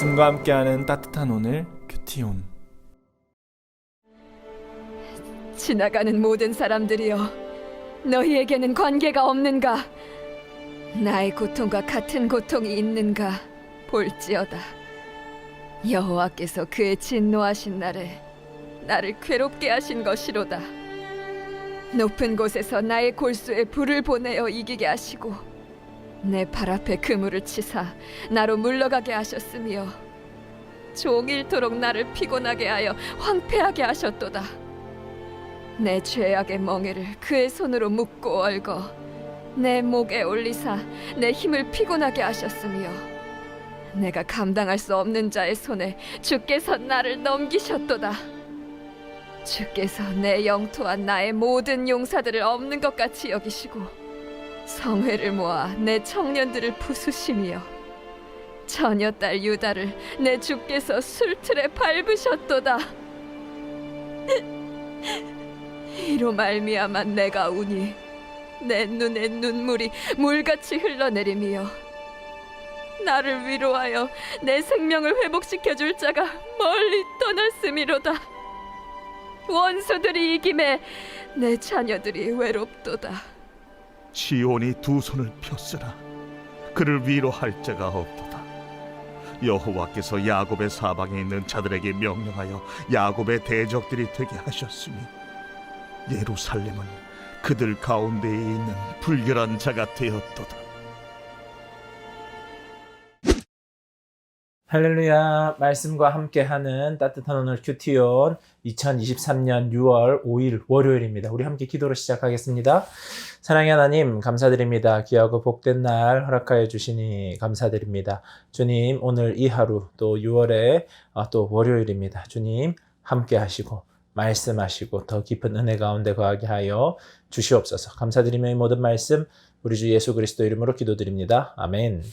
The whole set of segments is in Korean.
말씀과 함께하는 따뜻한 오늘 큐티온. 지나가는 모든 사람들이여 너희에게는 관계가 없는가? 나의 고통과 같은 고통이 있는가? 볼지어다. 여호와께서 그의 진노하신 날에 나를 괴롭게 하신 것이로다. 높은 곳에서 나의 골수에 불을 보내어 이기게 하시고 내 발 앞에 그물을 치사 나로 물러가게 하셨으며 종일토록 나를 피곤하게 하여 황폐하게 하셨도다. 내 죄악의 멍에를 그의 손으로 묶고 얽어 내 목에 올리사 내 힘을 피곤하게 하셨으며 내가 감당할 수 없는 자의 손에 주께서 나를 넘기셨도다. 주께서 내 영토와 나의 모든 용사들을 없는 것 같이 여기시고 성회를 모아 내 청년들을 부수시며 처녀 딸 유다를 내 주께서 술틀에 밟으셨도다. 이로 말미암아 내가 우니 내 눈에 눈물이 물같이 흘러내리며 나를 위로하여 내 생명을 회복시켜 줄 자가 멀리 떠났음이로다. 원수들이 이김에 내 자녀들이 외롭도다 지온이 두 손을 폈으나 그를 위로할 자가 없도다. 여호와께서 야곱의 사방에 있는 자들에게 명령하여 야곱의 대적들이 되게 하셨으니 예루살렘은 그들 가운데에 있는 불결한 자가 되었도다. 할렐루야 말씀과 함께하는 따뜻한 오늘 큐티온 2023년 6월 5일 월요일입니다. 우리 함께 기도로 시작하겠습니다. 사랑의 하나님 감사드립니다. 귀하고 복된 날 허락하여 주시니 감사드립니다. 주님 오늘 이 하루 또 6월에 아, 또 월요일입니다. 주님 함께 하시고 말씀하시고 더 깊은 은혜 가운데 거하게 하여 주시옵소서. 감사드리며 이 모든 말씀 우리 주 예수 그리스도 이름으로 기도드립니다. 아멘.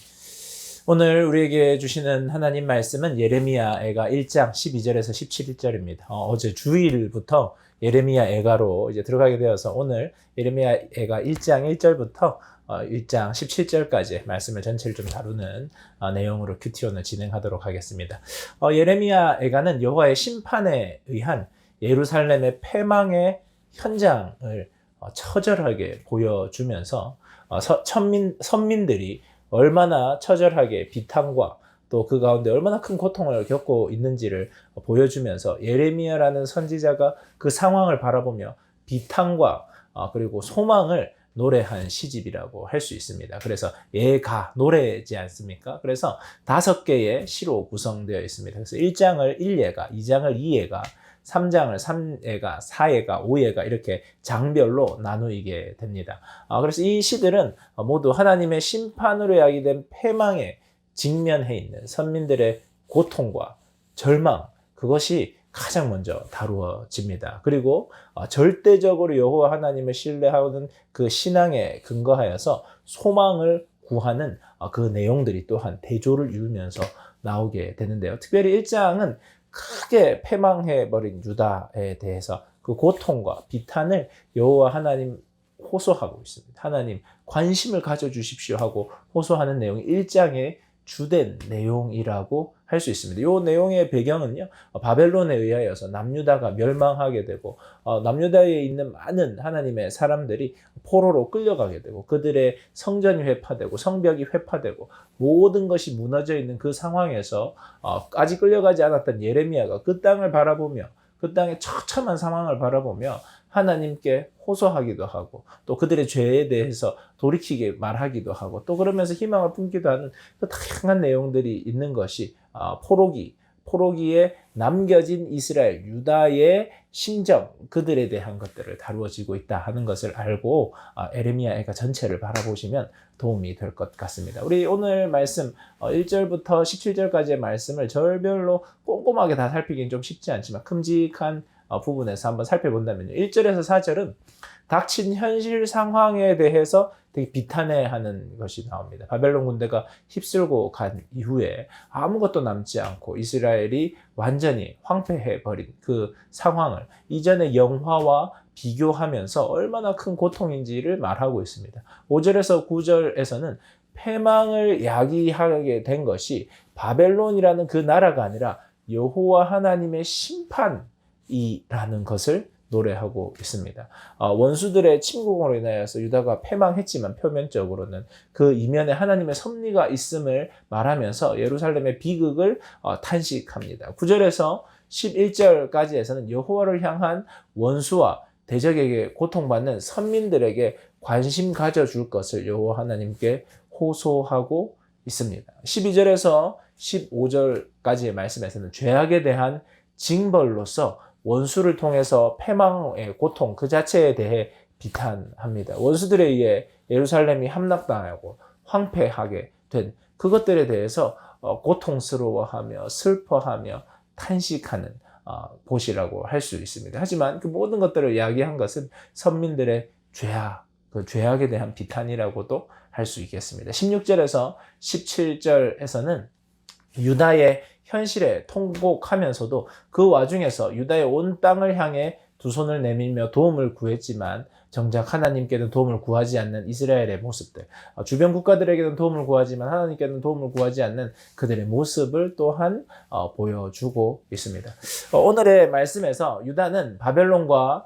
오늘 우리에게 주시는 하나님 말씀은 예레미야 애가 1장 12절에서 17절입니다. 어, 제 주일부터 예레미야 애가로 이제 들어가게 되어서 오늘 예레미야 애가 1장 1절부터 어, 1장 17절까지 말씀을 전체를 좀 다루는 어, 내용으로 큐티온을 진행하도록 하겠습니다. 어, 예레미야 애가는 여호와의 심판에 의한 예루살렘의 패망의 현장을 어, 처절하게 보여주면서 어, 서, 천민, 선민들이 얼마나 처절하게 비탄과 또 그 가운데 얼마나 큰 고통을 겪고 있는지를 보여주면서 예레미야라는 선지자가 그 상황을 바라보며 비탄과 어, 그리고 소망을 노래한 시집이라고 할 수 있습니다. 그래서 예가 노래지 않습니까? 그래서 다섯 개의 시로 구성되어 있습니다. 그래서 1장을 1예가, 2장을 2예가, 3장을 3예가, 4예가, 5예가 이렇게 장별로 나누게 됩니다. 아, 그래서 이 시들은 모두 하나님의 심판으로 야기된 패망에 직면해 있는 선민들의 고통과 절망, 그것이 가장 먼저 다루어집니다. 그리고 어, 절대적으로 여호와 하나님을 신뢰하는 그 신앙에 근거하여서 소망을 구하는 어, 그 내용들이 또한 대조를 이루면서 나오게 되는데요. 특별히 1장은 크게 패망해 버린 유다에 대해서 그 고통과 비탄을 여호와 하나님 호소하고 있습니다. 하나님 관심을 가져 주십시오 하고 호소하는 내용이 1장의 주된 내용이라고 할 수 있습니다. 이 내용의 배경은요, 어, 바벨론에 의하여서 남유다가 멸망하게 되고, 어, 남유다에 있는 많은 하나님의 사람들이 포로로 끌려가게 되고, 그들의 성전이 회파되고, 성벽이 회파되고, 모든 것이 무너져 있는 그 상황에서, 어, 아직 끌려가지 않았던 예레미야가 그 땅을 바라보며, 그 땅의 처참한 상황을 바라보며, 하나님께 호소하기도 하고 또 그들의 죄에 대해서 돌이키게 말하기도 하고 또 그러면서 희망을 품기도 하는 그 다양한 내용들이 있는 것이 아, 포로기 포로기에 남겨진 이스라엘 유다의 심정 그들에 대한 것들을 다루어지고 있다 하는 것을 알고 아, 에레미야 애가 전체를 바라보시면 도움이 될 것 같습니다. 우리 오늘 말씀 1절부터 17절까지의 말씀을 절별로 꼼꼼하게 다 살피기는 좀 쉽지 않지만 큼직한 어, 부분에서 한번 살펴본다면요. 1절에서 4절은 닥친 현실 상황에 대해서 되게 비탄해하는 것이 나옵니다. 바벨론 군대가 휩쓸고 간 이후에 아무것도 남지 않고 이스라엘이 완전히 황폐해 버린 그 상황을 이전의 영화와 비교하면서 얼마나 큰 고통인지를 말하고 있습니다. 5절에서 9절에서는 패망을 야기하게 된 것이 바벨론이라는 그 나라가 아니라 여호와 하나님의 심판이라는 것을 노래하고 있습니다. 어, 원수들의 침공으로 인하여서 유다가 패망했지만 표면적으로는 그 이면에 하나님의 섭리가 있음을 말하면서 예루살렘의 비극을 어, 탄식합니다. 9절에서 11절까지에서는 여호와를 향한 원수와 대적에게 고통받는 선민들에게 관심 가져줄 것을 여호와 하나님께 호소하고 있습니다. 12절에서 15절까지의 말씀에서는 죄악에 대한 징벌로서 원수를 통해서 패망의 고통 그 자체에 대해 비탄합니다. 원수들에 의해 예루살렘이 함락당하고 황폐하게 된 그것들에 대해서 어, 고통스러워하며 슬퍼하며 탄식하는 어, 보시라고 할 수 있습니다. 하지만 그 모든 것들을 이야기한 것은 선민들의 죄악, 그 죄악에 대한 비탄이라고도 할 수 있겠습니다. 16절에서 17절에서는 유다의 현실에 통곡하면서도 그 와중에서 유다의 온 땅을 향해 두 손을 내밀며 도움을 구했지만 정작 하나님께는 도움을 구하지 않는 이스라엘의 모습들, 어, 주변 국가들에게는 도움을 구하지만 하나님께는 도움을 구하지 않는 그들의 모습을 또한 어, 보여주고 있습니다. 어, 오늘의 말씀에서 유다는 바벨론과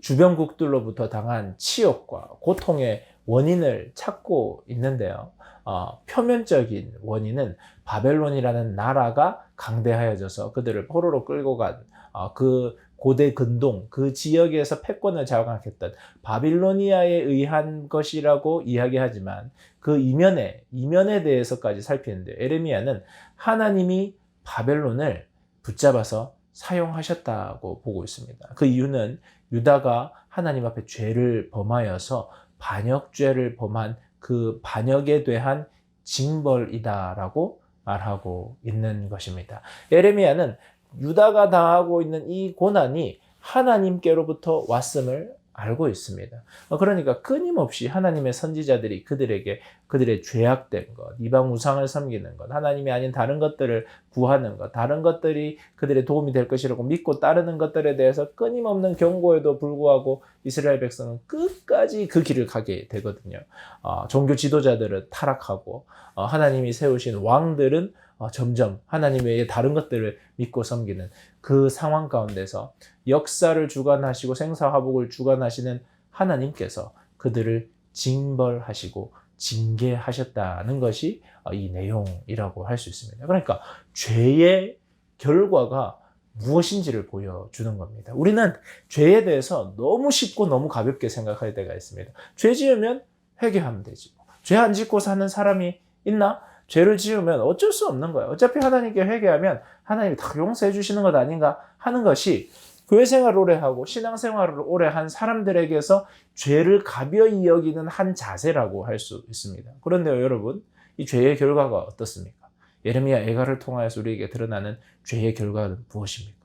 주변국들로부터 당한 치욕과 고통의 원인을 찾고 있는데요. 어, 표면적인 원인은 바벨론이라는 나라가 강대하여져서 그들을 포로로 끌고 간 어, 그 고대 근동 그 지역에서 패권을 장악했던 바빌로니아에 의한 것이라고 이야기하지만 그 이면에 이면에 대해서까지 살피는데 에레미야는 하나님이 바벨론을 붙잡아서 사용하셨다고 보고 있습니다. 그 이유는 유다가 하나님 앞에 죄를 범하여서 반역죄를 범한 그 반역에 대한 징벌이다라고 말하고 있는 것입니다. 에레미야는 유다가 당하고 있는 이 고난이 하나님께로부터 왔음을 알고 있습니다. 어, 그러니까 끊임없이 하나님의 선지자들이 그들에게 그들의 죄악된 것, 이방 우상을 섬기는 것, 하나님이 아닌 다른 것들을 구하는 것, 다른 것들이 그들의 도움이 될 것이라고 믿고 따르는 것들에 대해서 끊임없는 경고에도 불구하고 이스라엘 백성은 끝까지 그 길을 가게 되거든요. 어, 종교 지도자들은 타락하고 어, 하나님이 세우신 왕들은 어, 점점 하나님 외에 다른 것들을 믿고 섬기는 그 상황 가운데서 역사를 주관하시고 생사화복을 주관하시는 하나님께서 그들을 징벌하시고 징계하셨다는 것이 어, 이 내용이라고 할 수 있습니다. 그러니까 죄의 결과가 무엇인지를 보여주는 겁니다. 우리는 죄에 대해서 너무 쉽고 너무 가볍게 생각할 때가 있습니다. 죄 지으면 회개하면 되지. 죄 안 짓고 사는 사람이 있나? 죄를 지으면 어쩔 수 없는 거예요. 어차피 하나님께 회개하면 하나님이 다 용서해 주시는 것 아닌가 하는 것이 교회 생활을 오래 하고 신앙 생활을 오래 한 사람들에게서 죄를 가벼이 여기는 한 자세라고 할 수 있습니다. 그런데요, 여러분, 이 죄의 결과가 어떻습니까? 예레미야 애가를 통하여서 우리에게 드러나는 죄의 결과는 무엇입니까?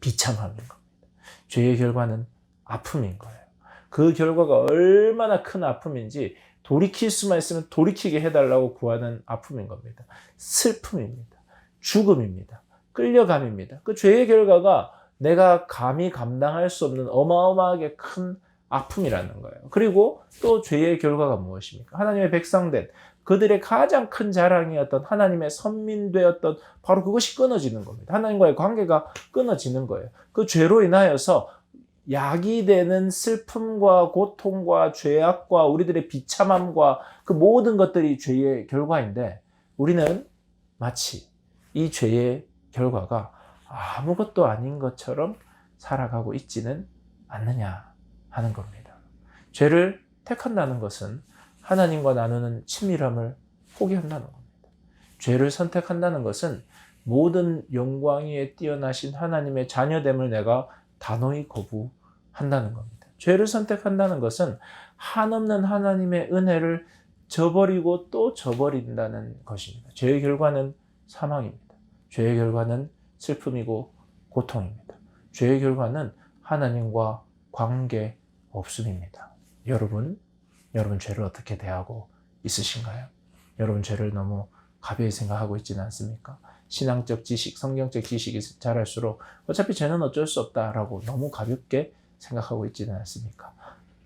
비참함인 겁니다. 죄의 결과는 아픔인 거예요. 그 결과가 얼마나 큰 아픔인지 돌이킬 수만 있으면 돌이키게 해달라고 구하는 아픔인 겁니다. 슬픔입니다. 죽음입니다. 끌려감입니다. 그 죄의 결과가 내가 감히 감당할 수 없는 어마어마하게 큰 아픔이라는 거예요. 그리고 또 죄의 결과가 무엇입니까? 하나님의 백성된 그들의 가장 큰 자랑이었던 하나님의 선민되었던 바로 그것이 끊어지는 겁니다. 하나님과의 관계가 끊어지는 거예요. 그 죄로 인하여서 약이 되는 슬픔과 고통과 죄악과 우리들의 비참함과 그 모든 것들이 죄의 결과인데 우리는 마치 이 죄의 결과가 아무것도 아닌 것처럼 살아가고 있지는 않느냐 하는 겁니다. 죄를 택한다는 것은 하나님과 나누는 친밀함을 포기한다는 겁니다. 죄를 선택한다는 것은 모든 영광 위에 뛰어나신 하나님의 자녀됨을 내가 단호히 거부한다는 겁니다. 죄를 선택한다는 것은 한없는 하나님의 은혜를 저버리고 또 저버린다는 것입니다. 죄의 결과는 사망입니다. 죄의 결과는 슬픔이고 고통입니다. 죄의 결과는 하나님과 관계 없음입니다. 여러분, 여러분 죄를 어떻게 대하고 있으신가요? 여러분 죄를 너무 가벼이 생각하고 있지는 않습니까? 신앙적 지식, 성경적 지식이 자랄수록 어차피 죄는 어쩔 수 없다라고 너무 가볍게 생각하고 있지는 않습니까?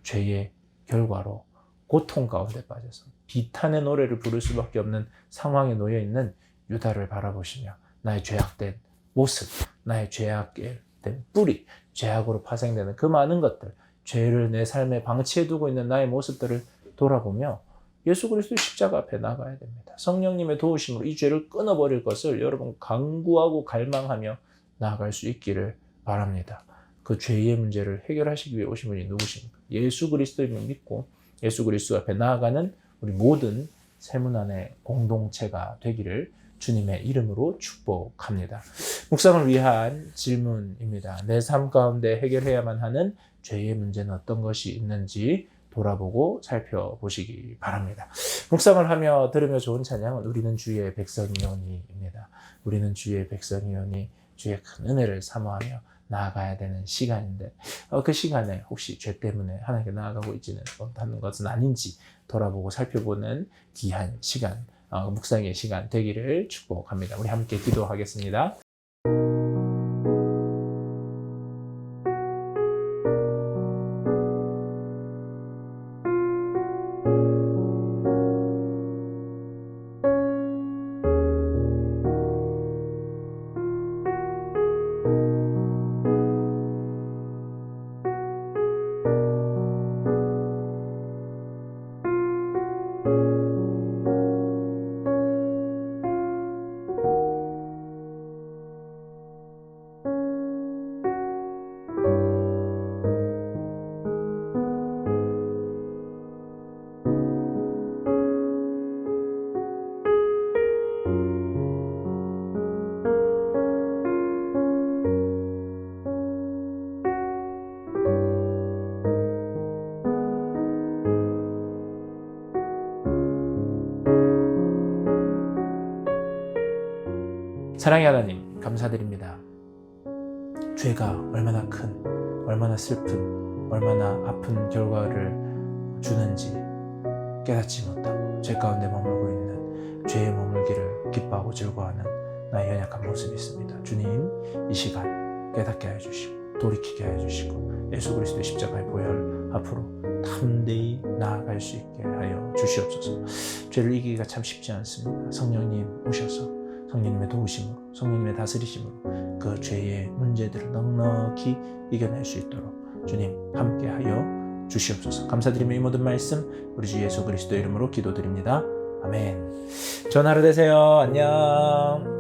죄의 결과로 고통 가운데 빠져서 비탄의 노래를 부를 수밖에 없는 상황에 놓여 있는 유다를 바라보시며 나의 죄악된 모습, 나의 죄악된 뿌리, 죄악으로 파생되는 그 많은 것들, 죄를 내 삶에 방치해 두고 있는 나의 모습들을 돌아보며 예수 그리스도 십자가 앞에 나가야 됩니다. 성령님의 도우심으로 이 죄를 끊어버릴 것을 여러분 강구하고 갈망하며 나아갈 수 있기를 바랍니다. 그 죄의 문제를 해결하시기 위해 오신 분이 누구십니까? 예수 그리스도임을 믿고 예수 그리스도 앞에 나아가는 우리 모든 세문안의 공동체가 되기를 주님의 이름으로 축복합니다. 묵상을 위한 질문입니다. 내 삶 가운데 해결해야만 하는 죄의 문제는 어떤 것이 있는지 돌아보고 살펴보시기 바랍니다. 묵상을 하며 들으며 좋은 찬양은 우리는 주의 백성이오니입니다. 우리는 주의 백성이오니 주의 큰 은혜를 사모하며 나아가야 되는 시간인데 어, 그 시간에 혹시 죄 때문에 하나님께 나아가고 있지는 못하는 것은 아닌지 돌아보고 살펴보는 귀한 시간, 어, 묵상의 시간 되기를 축복합니다. 우리 함께 기도하겠습니다. 사랑의 하나님, 감사드립니다. 죄가 얼마나 큰, 얼마나 슬픈, 얼마나 아픈 결과를 주는지 깨닫지 못하고 죄 가운데 머물고 있는 죄의 머물기를 기뻐하고 즐거워하는 나의 연약한 모습이 있습니다. 주님, 이 시간 깨닫게 하여 주시고 돌이키게 하여 주시고 예수 그리스도의 십자가의 보혈 앞으로 담대히 나아갈 수 있게 하여 주시옵소서. 죄를 이기기가 참 쉽지 않습니다. 성령님 오셔서 성령님의 도우심으로 성령님의 다스리심으로 그 죄의 문제들을 넉넉히 이겨낼 수 있도록 주님 함께하여 주시옵소서. 감사드리며 이 모든 말씀 우리 주 예수 그리스도 이름으로 기도드립니다. 아멘. 좋은 하루 되세요. 안녕.